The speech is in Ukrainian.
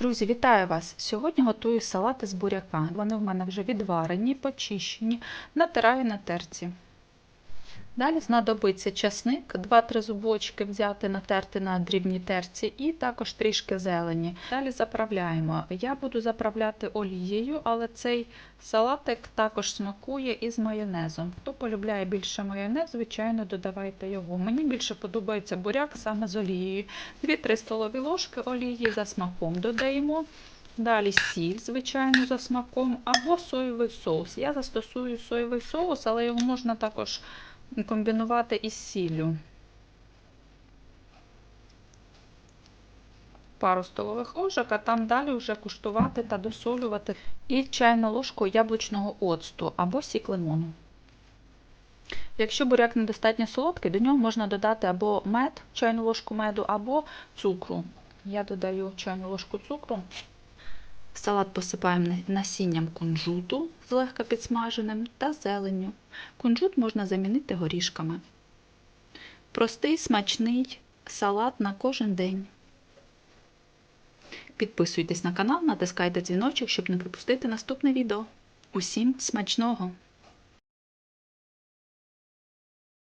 Друзі, вітаю вас! Сьогодні готую салати з буряка. Вони в мене вже відварені, почищені, натираю на терці. Далі знадобиться часник, 2-3 зубочки взяти, натерти на дрібній терці і також трішки зелені. Далі заправляємо. Я буду заправляти олією, але цей салатик також смакує із майонезом. Хто полюбляє більше майонез, звичайно, додавайте його. Мені більше подобається буряк саме з олією. 2-3 столові ложки олії за смаком додаємо. Далі сіль, звичайно, за смаком, або соєвий соус. Я застосую соєвий соус, але його можна також комбінувати із сіллю. Пару столових ложок, а там далі вже куштувати та досолювати. І чайну ложку яблучного оцту або сік лимону. Якщо буряк недостатньо солодкий, до нього можна додати або мед, чайну ложку меду, або цукру. Я додаю чайну ложку цукру. Салат посипаємо насінням кунжуту злегка підсмаженим та зеленню. Кунжут можна замінити горішками. Простий смачний салат на кожен день. Підписуйтесь на канал, натискайте дзвіночок, щоб не пропустити наступне відео. Усім смачного!